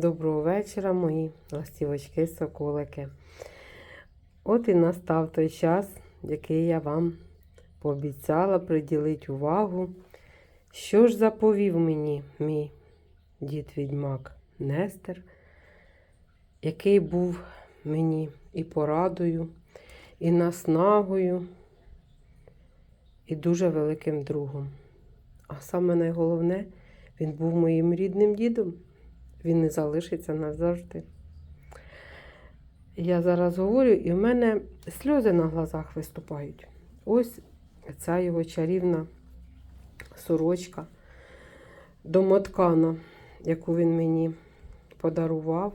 Доброго вечора, мої ластівочки, соколики. От і настав той час, який я вам пообіцяла приділити увагу. Що ж заповів мені мій дід відьмак Нестер, який був мені і порадою, і наснагою, і дуже великим другом. А саме найголовне, він був моїм рідним дідом. Він не залишиться назавжди. Я зараз говорю, і в мене сльози на глазах виступають. Ось ця його чарівна сорочка домоткана, яку він мені подарував.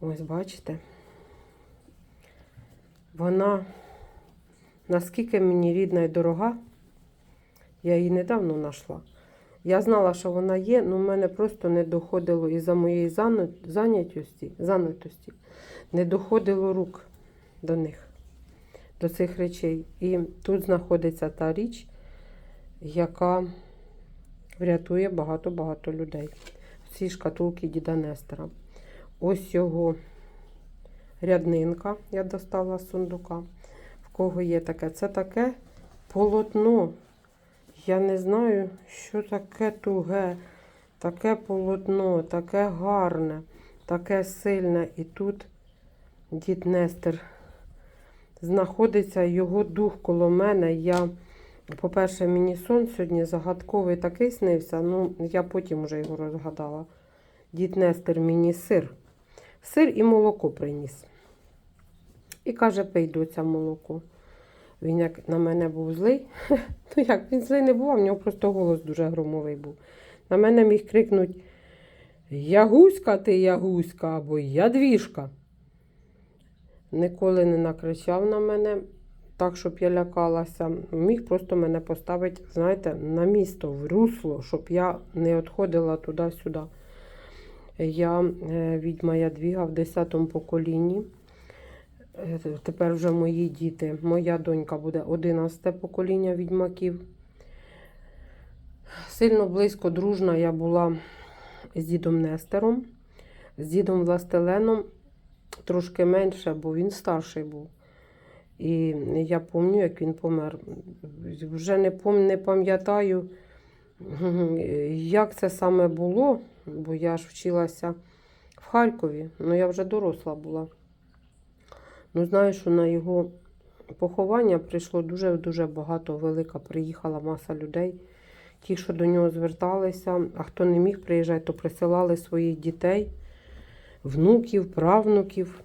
Ось бачите. Вона наскільки мені рідна і дорога, я її недавно знайшла. Я знала, що вона є, але в мене просто не доходило із-за моєї занятості, занятості, не доходило рук до них, до цих речей. І тут знаходиться та річ, яка врятує багато-багато людей. В цій шкатулці діда Нестора. Ось його ряднинка, я достала з сундука. В кого є таке? Це таке полотно. Я не знаю, що таке туге, таке полотно, таке гарне, таке сильне. І тут дід Нестер знаходиться його дух коло мене. Я, по-перше, мені сон сьогодні загадковий такий снився, ну я потім вже його розгадала. Дід Нестер мені сир. Сир і молоко приніс. І каже, пий доця молоко. Він як на мене був злий. Ну як, він злий не був, а в нього просто голос дуже громовий був. На мене міг крикнути Ягуська ти, ягуська або ядвіжка. Ніколи не накричав на мене так, щоб я лякалася. Міг просто мене поставити, знаєте, на місто, в русло, щоб я не відходила туди-сюди. Я е, відьма Ядвіга в 10 поколінні. Е, Тепер вже мої діти. Моя донька буде 11 покоління відьмаків. Сильно близько дружна я була з дідом Нестером, з дідом Властеленом трошки менше, бо він старший був. І я пам'ятаю, як він помер. Вже не не пам'ятаю, як це саме було, бо я ж вчилася в Харкові, але я вже доросла була. Ну, знаю, що на його поховання прийшло дуже-дуже багато, велика приїхала маса людей. Ті, що до нього зверталися, а хто не міг приїжджати, то присилали своїх дітей, внуків, правнуків.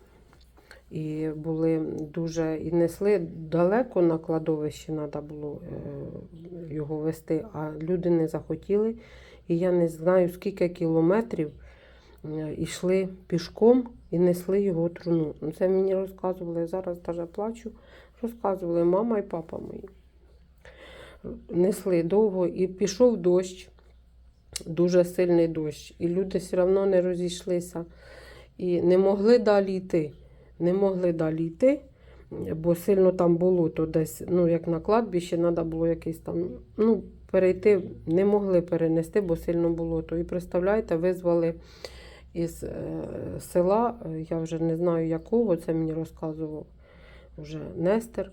І були дуже і несли далеко на кладовище, треба було е, його вести, а люди не захотіли. І я не знаю, скільки кілометрів е, йшли пішком і несли його труну. Ну, Це мені розказували, зараз навіть плачу. Розказували мама і папа мої. Несли довго і пішов дощ, дуже сильний дощ. І люди все одно не розійшлися і не могли далі йти. Не могли далі йти, бо сильно там болото десь, ну, як на кладбищі, треба було якийсь там, ну, перейти, не могли перенести, бо сильно болото. І представляєте, визвали із е, села, я вже не знаю якого, це мені розказував вже Нестер.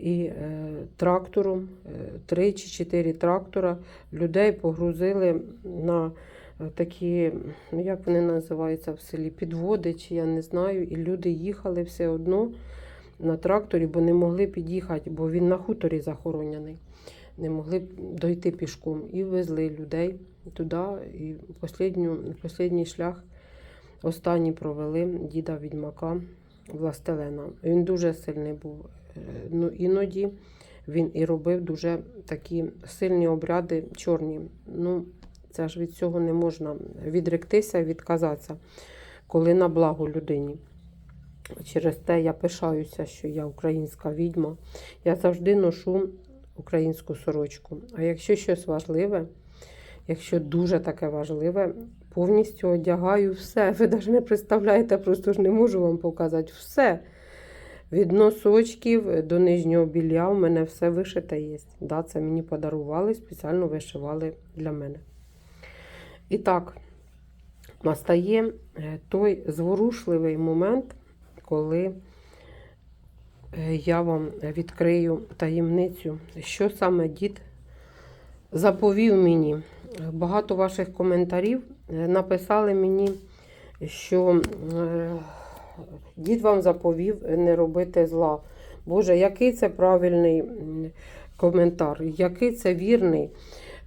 І е, трактором, е, три чи чотири трактора людей погрузили на такі, ну як вони називаються в селі, підводи, чи я не знаю. І люди їхали все одно на тракторі, бо не могли під'їхати, бо він на хуторі захоронений. Не могли дойти пішком. І везли людей туди. І останній шлях останній провели діда відьмака Властелена. Він дуже сильний був. Е, Ну, іноді він і робив дуже такі сильні обряди чорні. Ну, це ж від цього не можна відректися, відказатися, коли на благо людині. Через те я пишаюся, що я українська відьма. Я завжди ношу українську сорочку. А якщо щось важливе, якщо дуже таке важливе, повністю одягаю все. Ви навіть не представляєте, просто ж не можу вам показати все. Від носочків до нижнього білья у мене все вишите є. Да, це мені подарували, спеціально вишивали для мене. І так, настає е, той зворушливий момент, коли я вам відкрию таємницю, що саме дід заповів мені. Багато ваших коментарів е, написали мені, що е, дід вам заповів не робити зла. Боже, який це правильний коментар, який це вірний.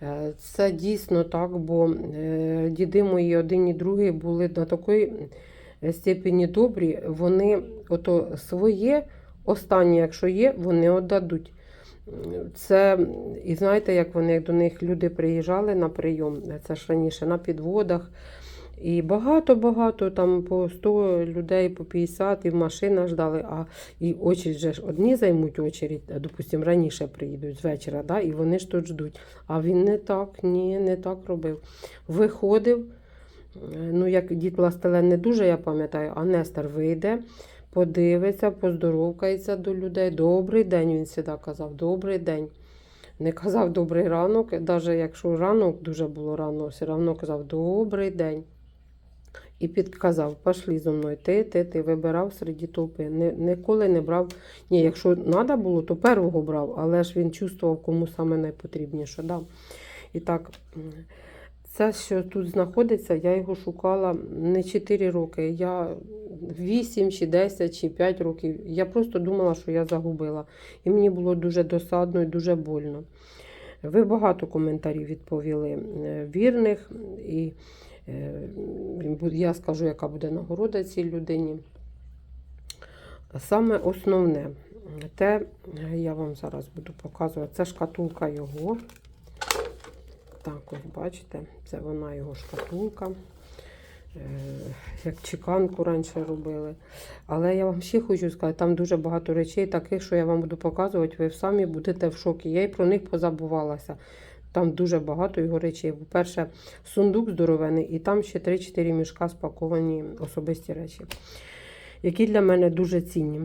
Е, Це дійсно так, бо е, діди мої один і другий були на такій е, степені добрі, вони ото своє останнє, якщо є, вони віддадуть. Це, і знаєте, як вони до них люди приїжджали на прийом, це ж раніше на підводах. І багато-багато, там по 100 людей, по 50 і в машинах ждали, а і очередь же ж одні займуть очередь, допустимо, раніше приїдуть з вечора, да, і вони ж тут ждуть. А він не так, ні, не так робив. Виходив, е, ну як дід Пластелен не дуже, я пам'ятаю, а Нестор вийде, подивиться, поздоровкається до людей. Добрий день, він завжди казав, добрий день. Не казав добрий ранок, навіть якщо ранок дуже було рано, все одно казав добрий день. І підказав, пошли зо мною, ти, ти, ти вибирав серед толпи. Ніколи не брав. Ні, якщо треба було, то первого брав, але ж він чувствував, кому саме найпотрібніше. Да. І так, це, що тут знаходиться, я його шукала не 4 роки, я 8 чи 10 чи 5 років. Я просто думала, що я загубила. І мені було дуже досадно і дуже больно. Ви багато коментарів відповіли е, вірних, і е, я скажу, яка буде нагорода цій людині. Саме основне, те, я вам зараз буду показувати, це шкатулка його. Так, ось бачите, це вона його шкатулка. Е, Як чеканку раніше робили. Але я вам ще хочу сказати, там дуже багато речей, таких, що я вам буду показувати, ви самі будете в шокі. Я й про них позабувалася. Там дуже багато його речей. По-перше, сундук здоровений, і там ще 3-4 мішка спаковані особисті речі, які для мене дуже цінні.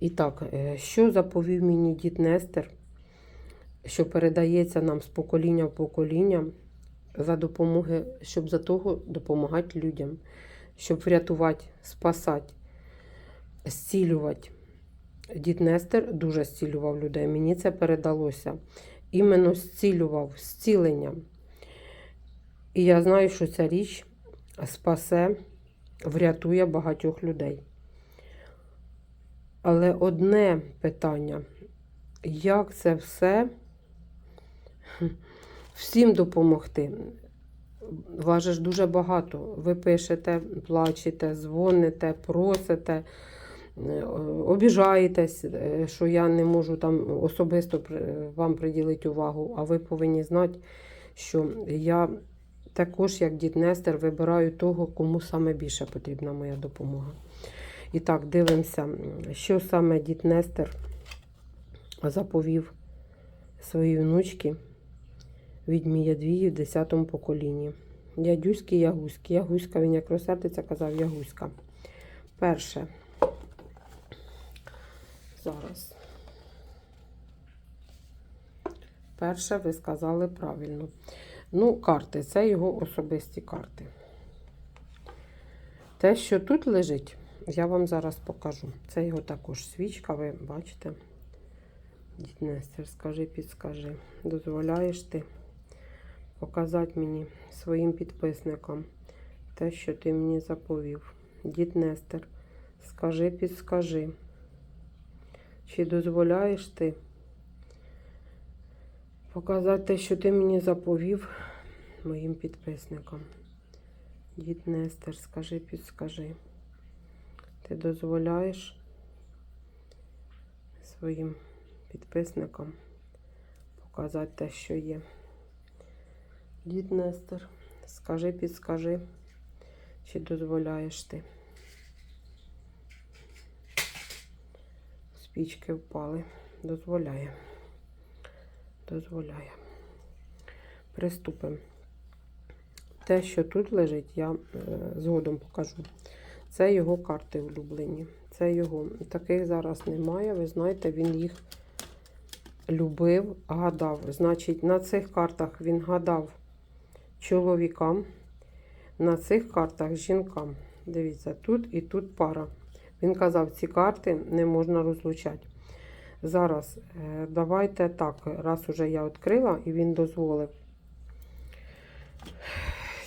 І так, е, що заповів мені дід Нестер, що передається нам з покоління в покоління за допомоги, щоб за того допомагати людям, щоб врятувати, спасати, зцілювати. Дід Нестер дуже зцілював людей. Мені це передалося. Іменно зцілював, зціленням. І я знаю, що ця річ спасе, врятує багатьох людей. Але одне питання, як це все всім допомогти? Ж дуже багато. Ви пишете, плачете, дзвоните, просите, е, обіжаєтесь, е, що я не можу там особисто вам приділити увагу, а ви повинні знати, що я також, як дід Нестер, вибираю того, кому саме більше потрібна моя допомога. І так, дивимося, що саме дід Нестер заповів своїй внучці відьмі Ядвії в 10 поколінні. Ядюський Ягуський. Ягуська, він як розсердиться, казав Ягуська. Перше. Зараз. Перше, ви сказали правильно. Ну, карти це його особисті карти. Те, що тут лежить, я вам зараз покажу. Це його також свічка, ви бачите. Дід Нестер, скажи, підскажи. Дозволяєш ти показати мені своїм підписникам те, що ти мені заповів. Дід Нестер, скажи, підскажи. Чи дозволяєш ти показати те, що ти мені заповів моїм підписникам? Дід Нестер, скажи, підскажи. Ти дозволяєш своїм підписникам показати те, що є. Дід Нестер, скажи, підскажи, чи дозволяєш ти. Спічки впали. Дозволяє. Дозволяє. Приступимо. Те, що тут лежить, я е, згодом покажу. Це його карти улюблені. Це його. Таких зараз немає. Ви знаєте, він їх любив, гадав. Значить, на цих картах він гадав чоловікам, на цих картах жінкам. Дивіться, тут і тут пара. Він казав, ці карти не можна розлучати. Зараз е, давайте так, раз уже я відкрила і він дозволив.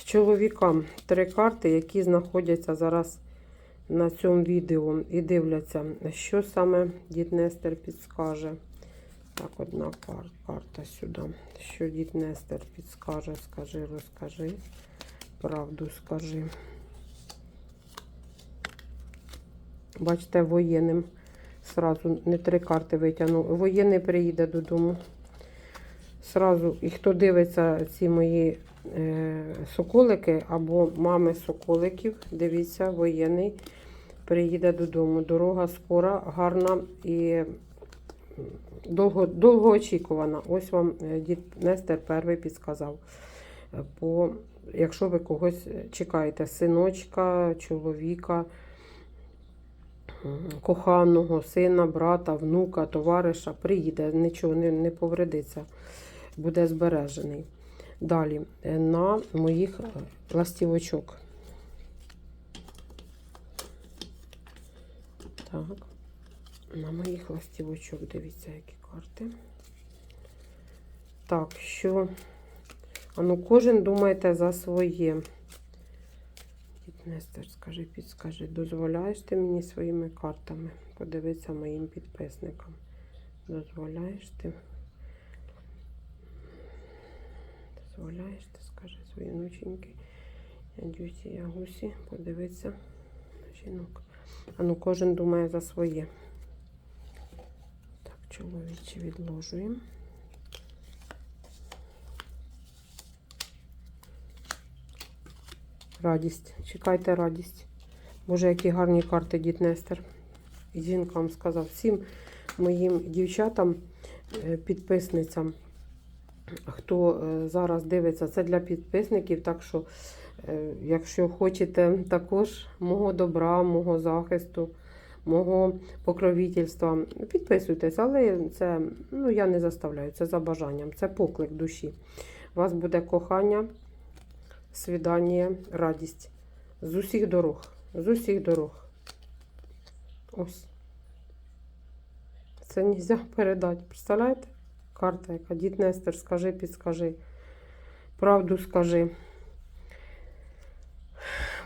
Чоловікам три карти, які знаходяться зараз на цьому відео і дивляться, що саме Дід Нестер підскаже. Так, одна кар- карта сюди. Що Дід Нестер підскаже, скажи, розкажи. Правду скажи. Бачите, воєнним. Сразу не три карти витягну. Воєнний приїде додому. Сразу, і хто дивиться ці мої е, соколики або мами соколиків, дивіться, воєнний приїде додому. Дорога скора, гарна і довго, довгоочікувана. Ось вам е, дід Нестер перший підсказав. Е, По, якщо ви когось чекаєте, синочка, чоловіка, коханого, сина, брата, внука, товариша, приїде, нічого не, не повредиться, буде збережений. Далі е, на моїх ластівочок. Так. На моїх ластівочок, дивіться, які карти. Так, що. А ну, кожен думайте за своє. Дід Нестер, скажи, підскажи, дозволяєш ти мені своїми картами подивитися моїм підписникам? Дозволяєш ти? Дозволяєш ти, скажи свої внученьки. Дюсі, Ягусі, подивитися жінок. А ну, кожен думає за своє. Чоловічі відложуємо. Радість. Чекайте радість. Боже, які гарні карти Дід Нестер. І жінкам сказав всім моїм дівчатам, е, підписницям, хто е, зараз дивиться, це для підписників. Так що, е, якщо хочете також мого добра, мого захисту, мого покровительства, підписуйтесь, але це ну, я не заставляю, це за бажанням, це поклик душі. У вас буде кохання свідання, радість. З усіх дорог. З усіх дорог. Ось. Це не можна передати. Представляєте? Карта, яка дід Нестер, скажи, підскажи. Правду скажи.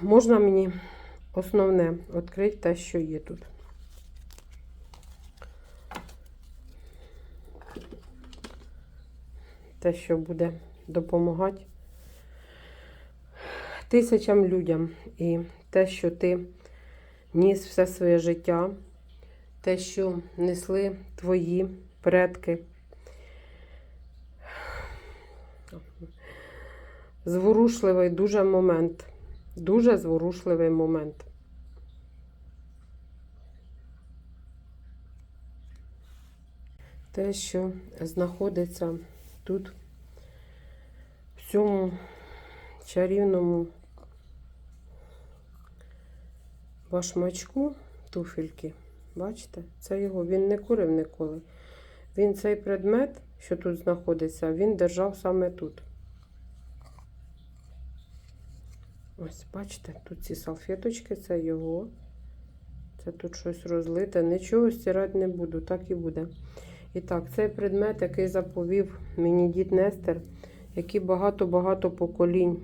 Можна мені основне відкрити те, що є тут. Те, що буде допомагати тисячам людям. І те, що ти ніс все своє життя, те, що несли твої предки. Зворушливий дуже момент. Дуже зворушливий момент. Те, що знаходиться тут, в цьому чарівному башмачку туфельки. Бачите? Це його. Він не курив ніколи. Він цей предмет, що тут знаходиться, він держав саме тут. Ось, бачите, тут ці салфеточки, це його. Це тут щось розлите. Нічого стирати не буду, так і буде. І так, цей предмет, який заповів мені дід Нестер, який багато-багато поколінь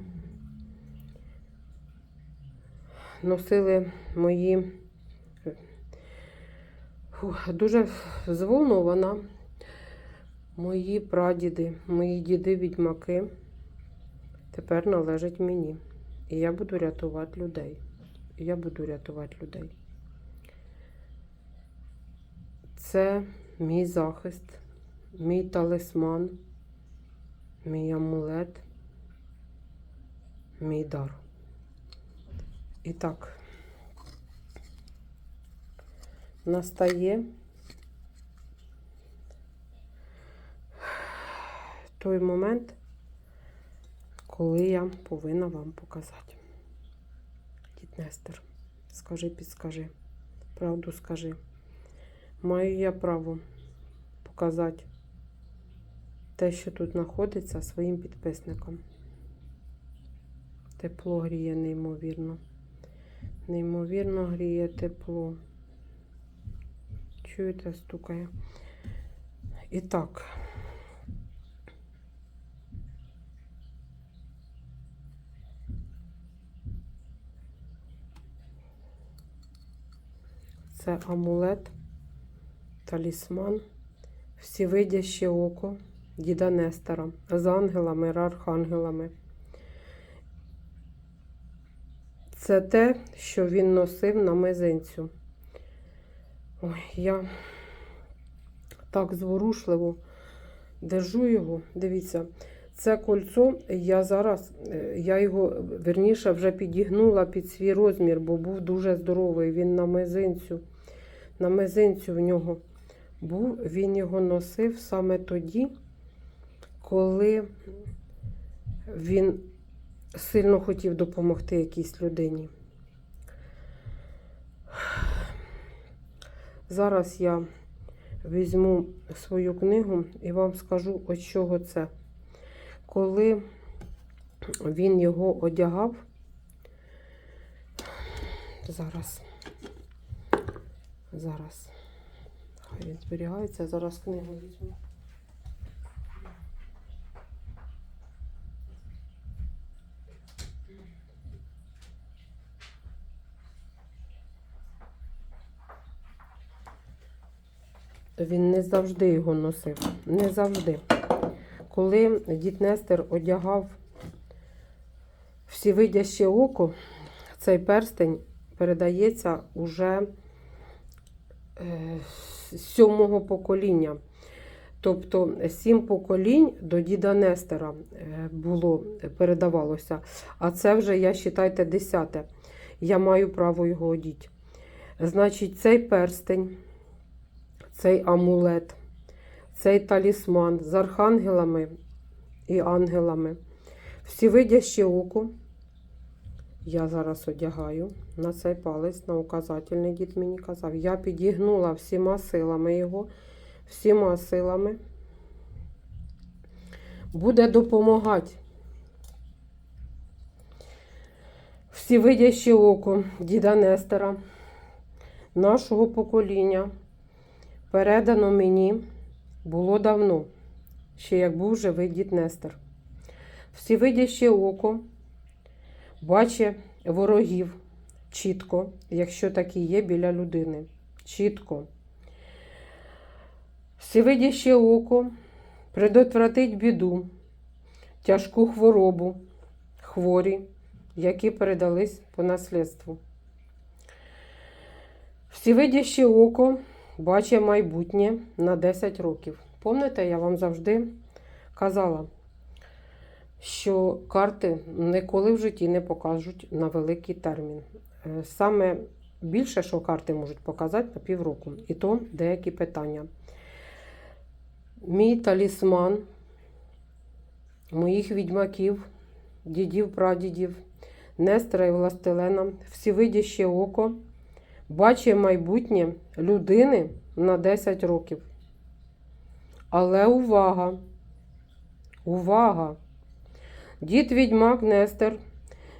носили мої дуже зволнована. Мої прадіди, мої діди-відьмаки тепер належать мені. І я буду рятувати людей. І я буду рятувати людей. Це мій захист, мій талисман, мій амулет, мій дар. І так, настає той момент, коли я повинна вам показати. Дід Нестер, скажи, підскажи, правду скажи. Маю я право показати те, що тут знаходиться своїм підписникам. Тепло гріє неймовірно. Неймовірно гріє тепло. Чуєте, стукає. І так. Це амулет, талісман, всівидяще око діда Нестора з ангелами, архангелами. Це те, що він носив на мизинцю. Ой, я так зворушливо держу його. Дивіться, це кольцо, я зараз, е, я його верніше вже підігнула під свій розмір, бо був дуже здоровий. Він на мизинцю. На мизинцю в нього був, він його носив саме тоді, коли він сильно хотів допомогти якійсь людині. Зараз я візьму свою книгу і вам скажу, от чого це. Коли він його одягав, зараз, зараз, хай він зберігається, зараз книгу візьму. Він не завжди його носив. Не завжди. Коли дід Нестер одягав всівидяще око, цей перстень передається уже сьомого покоління. Тобто сім поколінь до діда Нестера е, було, передавалося. А це вже, я вважайте, десяте. Я маю право його одіти. Значить, цей перстень цей амулет, цей талісман з архангелами і ангелами. Всівидяще око. Я зараз одягаю на цей палець, на указательний дід мені казав. Я підігнула всіма силами його, всіма силами. Буде допомагати. Всівидяще око діда Нестера, нашого покоління передано мені було давно, ще як був живий дід Нестер. Всівидяще око бачить ворогів чітко, якщо такі є біля людини. Чітко. Всівидяще око предотвратить біду, тяжку хворобу, хворі, які передались по наслідству. Всівидяще око бачить майбутнє на 10 років. Пам'ятаєте, я вам завжди казала, що карти ніколи в житті не покажуть на великий термін. Е, Саме більше, що карти можуть показати на півроку. І то деякі питання. Мій талісман, моїх відьмаків, дідів, прадідів, Нестера і Властелена, всівидяще око бачить майбутнє людини на 10 років. Але увага! Увага! Дід відьмак Нестер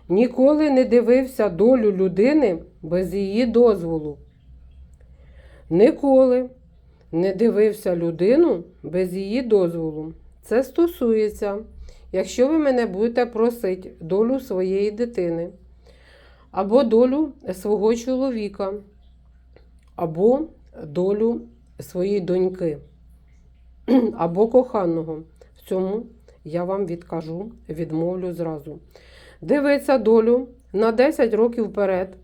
ніколи не дивився долю людини без її дозволу. Ніколи не дивився людину без її дозволу. Це стосується, якщо ви мене будете просити долю своєї дитини або долю свого чоловіка, або долю своєї доньки, або коханого. В цьому я вам відкажу, відмовлю зразу. Дивиться долю на 10 років вперед.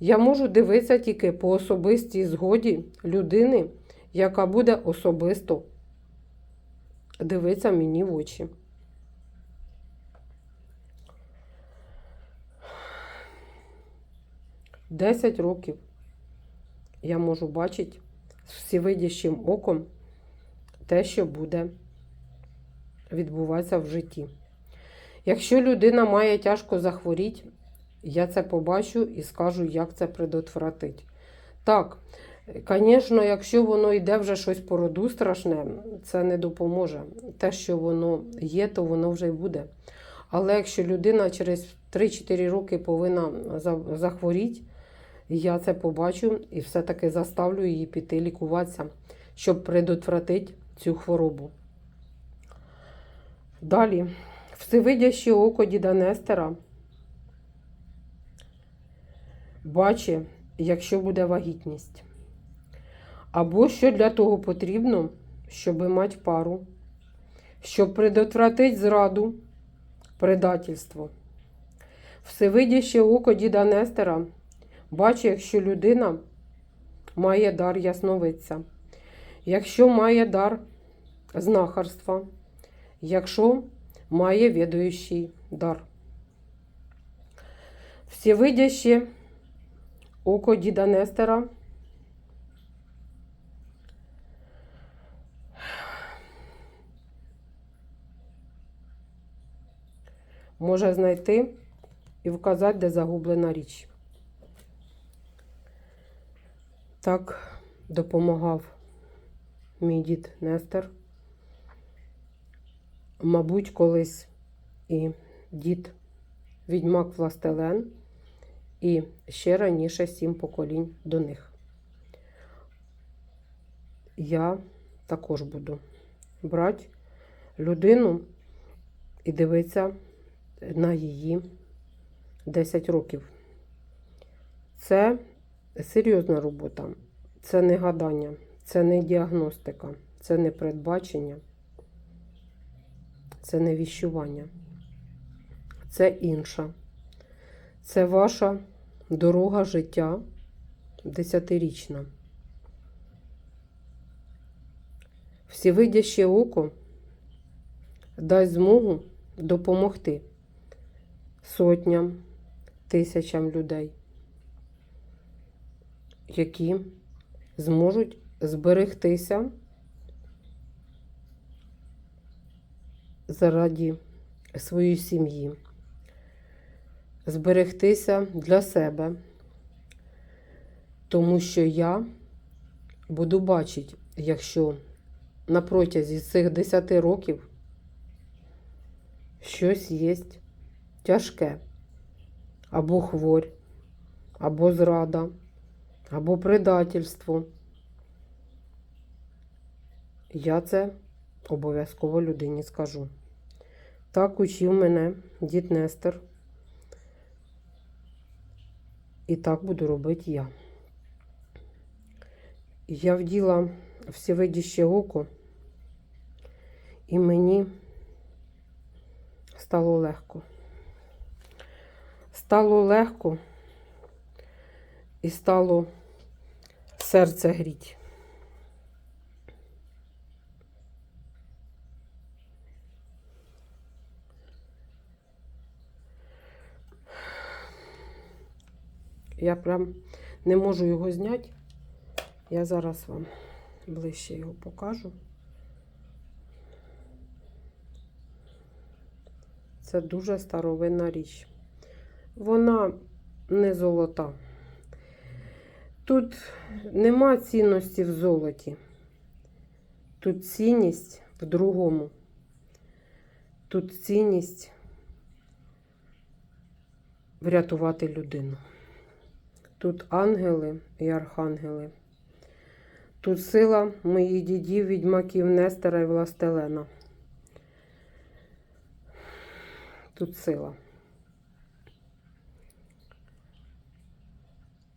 Я можу дивитися тільки по особистій згоді людини, яка буде особисто дивитися мені в очі. Десять років я можу бачити всівидящим оком те, що буде відбуватися в житті. Якщо людина має тяжко захворіти, я це побачу і скажу, як це предотвратити. Так, звісно, якщо воно йде вже щось по роду страшне, це не допоможе. Те, що воно є, то воно вже й буде. Але якщо людина через 3-4 роки повинна захворіти. Я це побачу і все-таки заставлю її піти лікуватися, щоб предотвратити цю хворобу. Далі, всевидяще око діда Нестера бачить, якщо буде вагітність. Або що для того потрібно, щоб мати пару, щоб предотвратити зраду, предательство. Всевидяще око діда Нестера бачить, якщо людина має дар ясновидця, якщо має дар знахарства, якщо має відаючий дар. Всевидяще око діда Нестера може знайти і вказати, де загублена річ. Так допомагав мій дід Нестер. Мабуть, колись і дід відьмак Властелен, і ще раніше сім поколінь до них. Я також буду брати людину і дивитися на її 10 років. Це серйозна робота, це не гадання, це не діагностика, це не передбачення, це не віщування. Це інша. Це ваша дорога життя десятирічна. Всевидяще око дасть змогу допомогти сотням, тисячам людей, які зможуть зберегтися заради своєї сім'ї, зберегтися для себе, тому що я буду бачити, якщо на протязі цих 10 років щось є тяжке, або хворь, або зрада, або предательство. Я це обов'язково людині скажу. Так учив мене дід Нестер. І так буду робити я. Я вділа всевидяще око, і мені стало легко. Стало легко і стало серце гріть. Я прям не можу його зняти. Я зараз вам ближче його покажу. Це дуже старовинна річ. Вона не золота. Тут нема цінності в золоті. Тут цінність в другому. Тут цінність врятувати людину. Тут ангели і архангели. Тут сила моїх дідів, відьмаків Нестера і Властелена. Тут сила.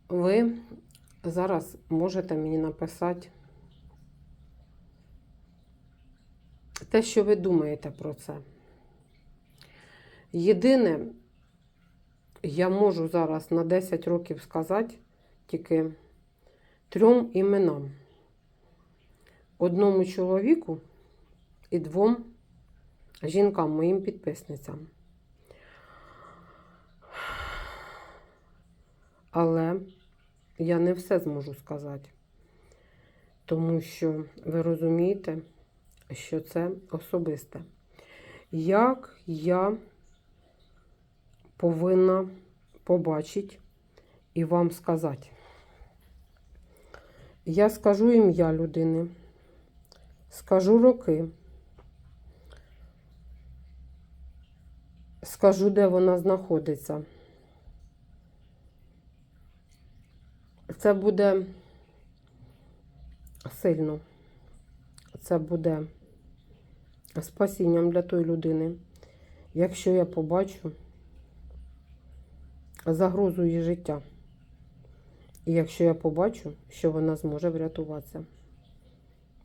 Ви зараз можете мені написати те, що ви думаєте про це. Єдине, я можу зараз на 10 років сказати тільки трьом іменам: одному чоловіку і двом жінкам, моїм підписницям. Але я не все зможу сказати, тому що ви розумієте, що це особисте. Як я повинна побачити і вам сказати? Я скажу ім'я людини, скажу роки, скажу, де вона знаходиться. Це буде сильно. Це буде спасінням для тої людини. Якщо я побачу загрозу її життя. І якщо я побачу, що вона зможе врятуватися,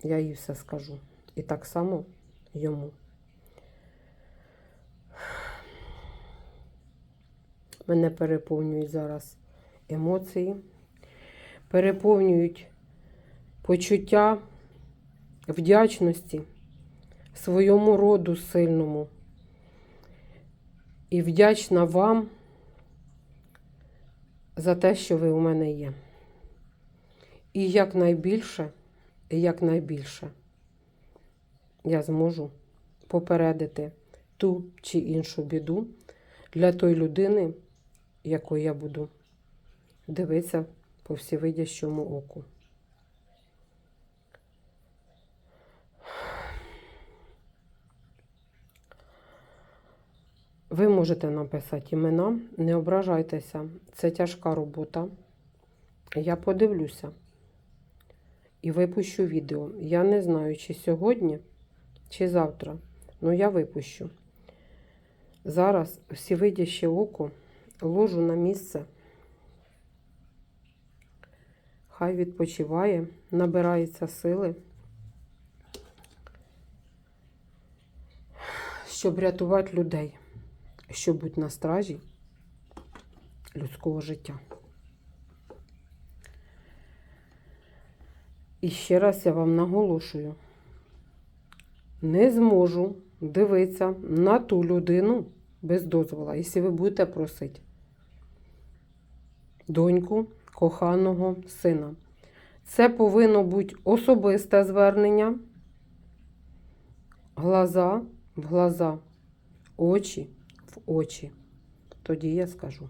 я їй все скажу. І так само йому. Мене переповнюють зараз емоції, переповнюють почуття вдячності своєму роду сильному. І вдячна вам за те, що ви у мене є. І якнайбільше, якнайбільше я зможу попередити ту чи іншу біду для тої людини, якої я буду дивитися по всевидящому оку. Ви можете написати імена, не ображайтеся, це тяжка робота. Я подивлюся і випущу відео. Я не знаю, чи сьогодні, чи завтра, але я випущу. Зараз всевидяще око ложу на місце. Хай відпочиває, набирається сили, щоб рятувати людей, щоб бути на стражі людського життя. І ще раз я вам наголошую: не зможу дивитися на ту людину без дозвола, якщо ви будете просити доньку коханого сина. Це повинно бути особисте звернення, глаза в глаза, очі в очі. Тоді я скажу.